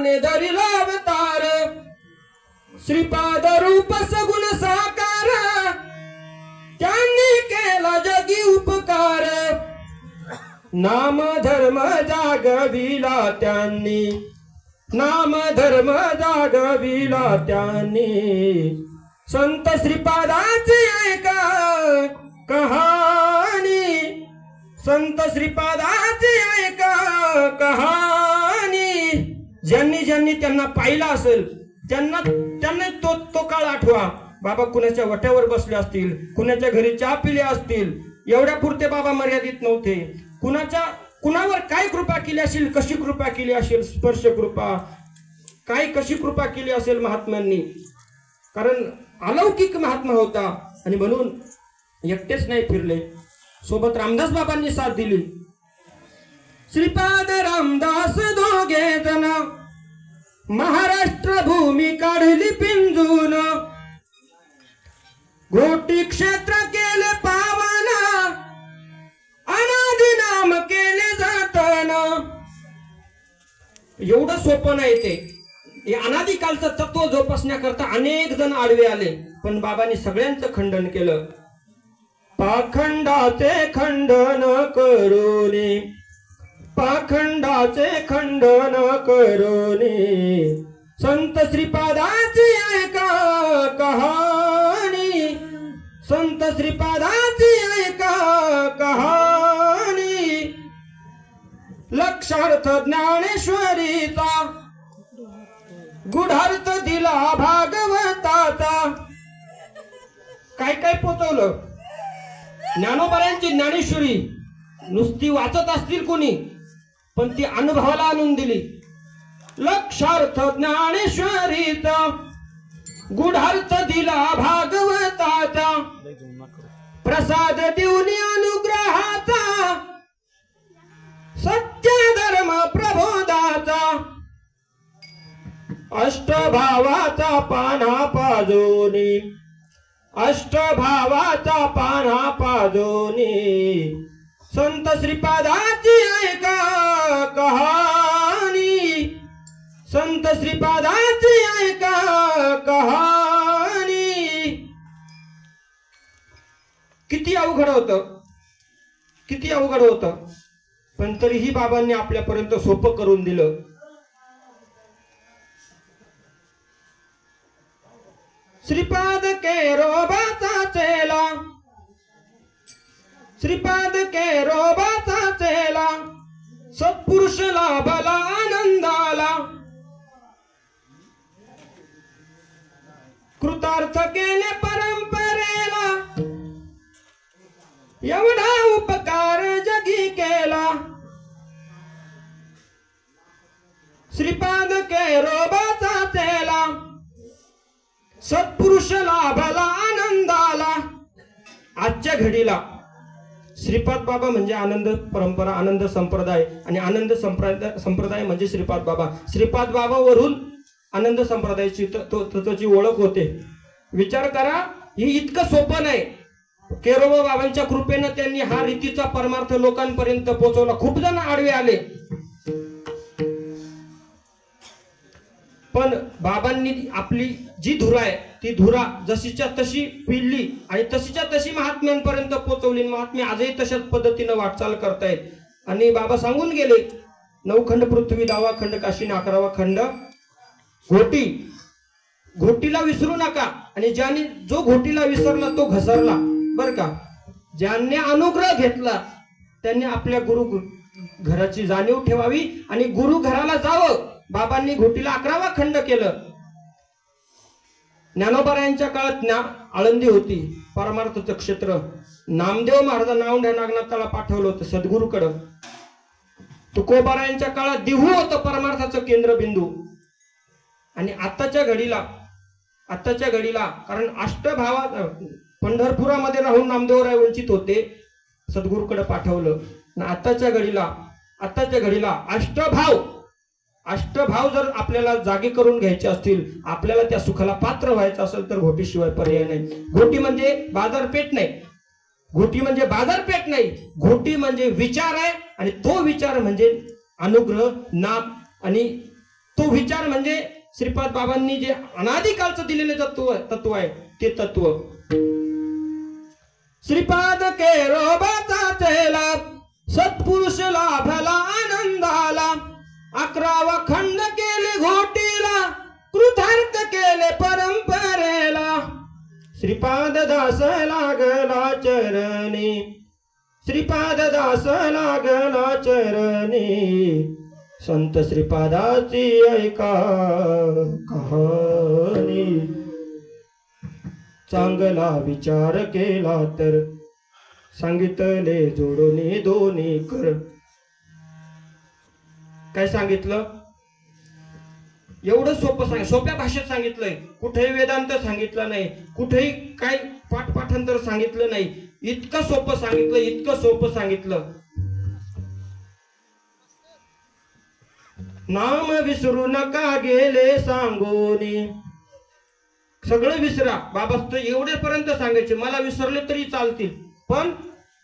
धरिला अवतार श्रीपाद रूप सगुण साकार. त्यांनी केला जगी उपकार. नाम धर्म जागविला त्यांनी. नाम धर्म जागविला त्यांनी. संत श्रीपादाची ऐका कहाणी. संत श्रीपादाची ऐका कहाणी. ज्यांनी ज्यांनी त्यांना पाहिलं असेल त्यांना त्यांना तो तो काळ आठवा. बाबा कुणाच्या वट्यावर बसले असतील कुणाच्या घरी चहा पिले असतील एवढ्या पुरते बाबा मर्यादित नव्हते. कुणाच्या कुणावर काय कृपा केली असेल कशी कृपा केली असेल स्पर्श कृपा. काय कशी कृपा केली असेल महात्म्यांनी? कारण अलौकिक महात्मा होता आणि म्हणून एकटेच नाही फिरले. सोबत रामदास बाबांनी साथ दिली. श्रीपाद रामदास दोघे जना महाराष्ट्र भूमी काढली पिंजून. घोटी क्षेत्र केले पावाना. अनादी नाम केले जाताना. एवढं सोपं नाही ते. अनादिकालचं तत्व जोपासण्याकरता अनेक जण आडवे आले. पण बाबांनी सगळ्यांचं खंडन केलं. पाखंडाचे खंडन करोनी पाखंडाचे खंडन करोनी. संत श्रीपादाची ऐका कहाणी. संत श्रीपादाची ऐका कहाणी. लक्षार्थ ज्ञानेश्वरीचा गुढार्थ दिला भागवताचा. काय काय पोचवलं? ज्ञानोबऱ्यांची ज्ञानेश्वरी. नुसती वाचत असतील कोणी? पण ती अनुभवाला आणून दिली. लक्षार्थ ज्ञानेश्वरीचा गुढार्थ दिला भागवताचा प्रसाद देऊन अनुग्रहाचा सत्य धर्म प्रबोधाचा अष्टभावाचा पाना पाजोनी. अष्टभावाचा पाना पाजोनी. संत श्रीपादाची ऐका कहाणी. संत श्रीपादाची ऐका कहाणी. किती अवघड होत? किती अवघड होत? पण तरीही बाबांनी आपल्यापर्यंत सोपं करून दिलं. श्रीपाद के रोबाचा चेला श्रीपाद के रोबाचा चेला सत्पुरुष लाभला आनंदाला. कृतार्थ केले परंपरेला. एवढा उपकार जगी केला. श्रीपाद के रोबाचा चेला सत्पुरुष लाभला आनंदाला. आजच्या घडीला श्रीपाद बाबा म्हणजे आनंद परंपरा आनंद संप्रदाय आणि आनंद संप्रदाय संप्रदाय म्हणजे श्रीपाद बाबा. श्रीपाद बाबावरून आनंद संप्रदायाची तत्वाची ओळख होते. विचार करा ही इतकं सोपं नाही. केरोबा बाबांच्या कृपेनं त्यांनी हा रीतीचा परमार्थ लोकांपर्यंत पोहोचवला. खूप जण आडवे आले. पण बाबांनी आपली जी धुरा आहे ती धुरा जशीच्या तशी पिळली आणि तशीच्या तशी महात्म्यांपर्यंत पोहोचवली. आणि महात्मे आजही तशाच पद्धतीनं वाटचाल करतायत. आणि बाबा सांगून गेले नऊखंड पृथ्वी दहावा खंड काशीने अकरावा खंड. घोटी घोटीला विसरू नका. आणि ज्याने जो घोटीला विसरला तो घसरला. बर का? ज्यांनी अनुग्रह घेतला त्यांनी आपल्या गुरु घराची जाणीव ठेवावी आणि गुरु घराला जावं. बाबांनी घोटीला अकरावा खंड केलं. ज्ञानोबरायांच्या काळात ज्ञा आळंदी होती. परमार्थचं क्षेत्र. नामदेव महाराजांना औंढ्या नागनाथाला पाठवलं होतं सद्गुरूकडं. तुकोबारायांच्या काळात दिहू होतं परमार्थाचं केंद्रबिंदू. आणि आत्ताच्या घडीला आत्ताच्या घडीला कारण अष्टभावा पंढरपुरामध्ये राहून नामदेवराय वंचित होते सद्गुरूकडे पाठवलं. आणि आत्ताच्या घडीला आत्ताच्या घडीला अष्टभाव अष्टभाव जर आपल्याला जागे करून घ्यायचे असतील आपल्याला त्या सुखाला पात्र व्हायचं असेल तर घोटीशिवाय पर्याय नाही. घोटी म्हणजे बाजारपेठ नाही. घोटी म्हणजे बाजारपेठ नाही. घोटी म्हणजे विचार आहे आणि तो विचार म्हणजे अनुग्रह नाम आणि तो विचार म्हणजे श्रीपाद बाबांनी जे अनादिकालचं दिलेलं तत्व तत्व आहे ते तत्व. श्रीपाद केरोबाचा चेला सत्पुरुष लाभला आनंदाला. अकरावा खंड केले घोटीला कृतार्थ केले परंपरेला. श्रीपाद दास लागला चरणी श्रीपाद दास लागला चरणी. संत श्रीपादाची ऐका कहाणी. चांगला विचार केला तर सांगितले जोडून दोन्ही कर. काय सांगितलं? एवढं सोपं सांग सोप्या भाषेत सांगितलंय. कुठेही वेदांत सांगितलं नाही. कुठेही काय पाठपाठांतर सांगितलं नाही. इतकं सोपं सांगितलं इतकं सोपं सांगितलं. नाम विसरू नका गेले सांगोनी. सगळं विसरा. बाबा एवढे एवढेपर्यंत सांगायचे. मला विसरले तरी चालतील. पण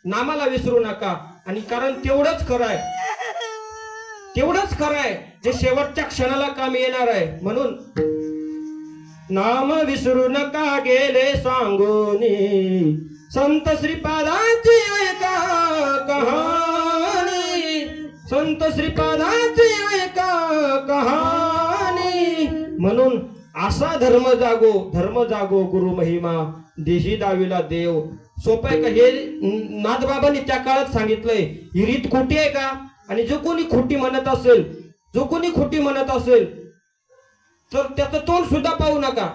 नामाला विसरू नका. आणि कारण तेवढंच खरं आहे. तेवढंच खरं आहे जे शेवटच्या क्षणाला काम येणार आहे. म्हणून नाम विसरू नका गेले सांगोनी. संत श्रीपादाची ऐका कहाणी. संत श्रीपादाची ऐका कहाणी. म्हणून असा धर्म जागो धर्म जागो गुरु महिमा देही दावीला देव. सोपं आहे का? हे नाथबाबांनी त्या काळात सांगितलंय ही रीत खोटी आहे का? आणि जो कोणी खोटी म्हणत असेल जो कोणी खोटी म्हणत असेल तर त्याचं तोंड सुद्धा पाहू नका.